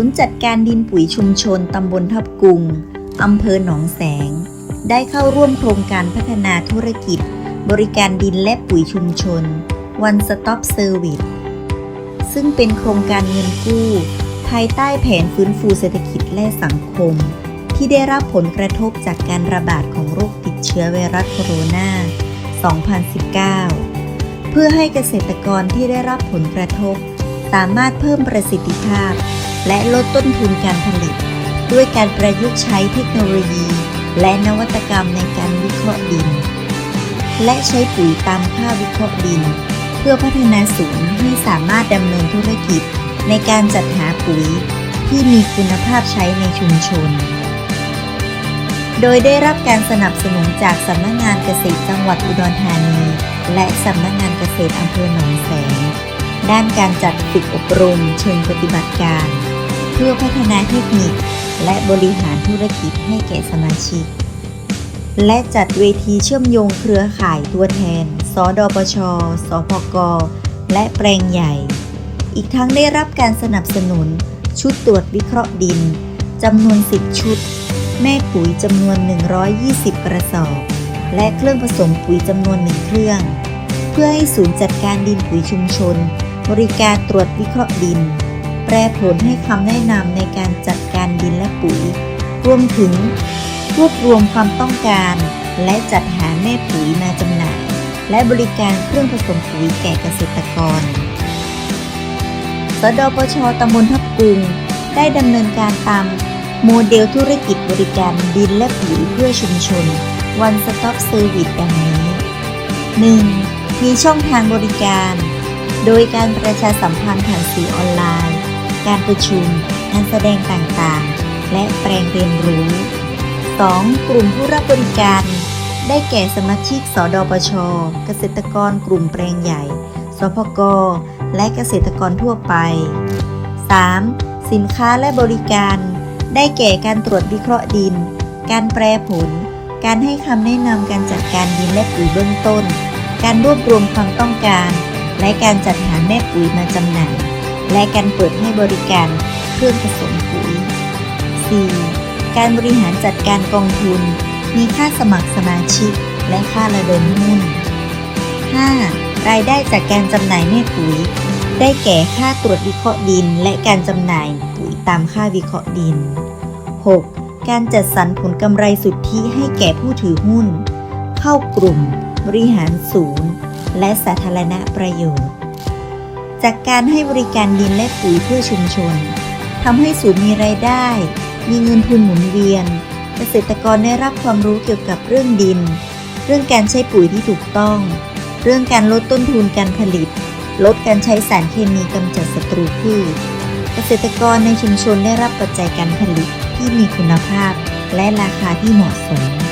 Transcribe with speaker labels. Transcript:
Speaker 1: ศูนย์จัดการดินปุ๋ยชุมชนตำบลทับกุงอำเภอหนองแสง ได้เข้าร่วมโครงการพัฒนาธุรกิจ บริการดินและปุ๋ยชุมชน One Stop Service ซึ่งเป็นโครงการเงินกู้ ภายใต้แผนฟื้นฟูเศรษฐกิจและสังคม ที่ได้รับผลกระทบจากการระบาดของโรคติดเชื้อไวรัสโคโรนา 2019 เพื่อให้เกษตรกรที่ได้รับผลกระทบ สามารถเพิ่มประสิทธิภาพ และลดต้นทุนการผลิต ด้วยการประยุกต์ใช้เทคโนโลยี และนวัตกรรมในการวิเคราะห์ดิน และใช้ปุ๋ยตามค่าวิเคราะห์ดิน เพื่อพัฒนาศูนย์ให้สามารถดำเนินธุรกิจ ในการจัดหาปุ๋ยที่มีคุณภาพใช้ในชุมชน โดยได้รับการสนับสนุนจากสำนักงานเกษตรจังหวัดอุดรธานี และสำนักงานเกษตรอำเภอหนองแสงด้านการจัดฝึกอบรมเชิงปฏิบัติการ พื่อพัฒนาเทคนิค และบริหารธุรกิจให้แก่สมาชิก และจัดเวทีเชื่อมโยงเครือข่ายตัวแทน สดปช สพก และแปลงใหญ่ อีกทั้งได้รับการสนับสนุน ชุดตรวจวิเคราะห์ดินจำนวน 10 ชุด แม่ปุ๋ยจำนวน 120 กระสอบ และเครื่องผสมปุ๋ยจำนวนหนึ่งเครื่อง เพื่อให้ศูนย์จัดการดินปุ๋ยชุมชน บริการตรวจวิเคราะห์ดิน แปรผลให้คำแนะนำในการจัดการดินและปุ๋ย รวมถึงรวบรวมความต้องการ และจัดหาแม่ปุ๋ยมาจำหน่าย และบริการเครื่องผสมปุ๋ยแก่เกษตรกร สดปชตำบลทับกุงได้ดำเนินการตามโมเดลธุรกิจบริการดินและปุ๋ยเพื่อชุมชน One Stop Service ดังนี้ 1. มีช่องทางบริการ โดยการประชาสัมพันธ์ผ่านสื่อออนไลน์ การประชุมงานแสดงต่างๆ และแปลงเรียนรู้ 2. กลุ่มผู้รับบริการ ได้แก่สมาชิก สดปช เกษตรกรกลุ่มแปลงใหญ่ สพก และเกษตรกรทั่วไป 3. สินค้าและบริการ ได้แก่การตรวจวิเคราะห์ดิน การแปรผล การให้คำแนะนำการจัดการดินและปุ๋ยเบื้องต้น การรวบรวมความต้องการ และการจัดหาแม่ปุ๋ยมาจำหน่าย และการเปิดให้บริการเครื่องผสมปุ๋ย 4. การบริหารจัดการกองทุน มีค่าสมัครสมาชิก และค่าระดมหุ้น 5. รายได้จากการจำหน่ายแม่ปุ๋ย ได้แก่ค่าตรวจวิเคราะห์ดิน และการจำหน่ายปุ๋ยตามค่าวิเคราะห์ดิน 6. การจัดสรรผลกำไรสุทธิให้แก่ผู้ถือหุ้น เข้ากลุ่ม บริหารศูนย์ และสาธารณประโยชน์ จากการให้บริการดินและปุ๋ยเพื่อชุมชนทำให้ศูนย์มีรายได้ มีเงินทุนหมุนเวียน เกษตรกรได้รับความรู้เกี่ยวกับเรื่องดิน เรื่องการใช้ปุ๋ยที่ถูกต้อง เรื่องการลดต้นทุนการผลิต ลดการใช้สารเคมีกำจัดศัตรูพืช เกษตรกรในชุมชนได้รับปัจจัยการผลิตที่มีคุณภาพ และราคาที่เหมาะสม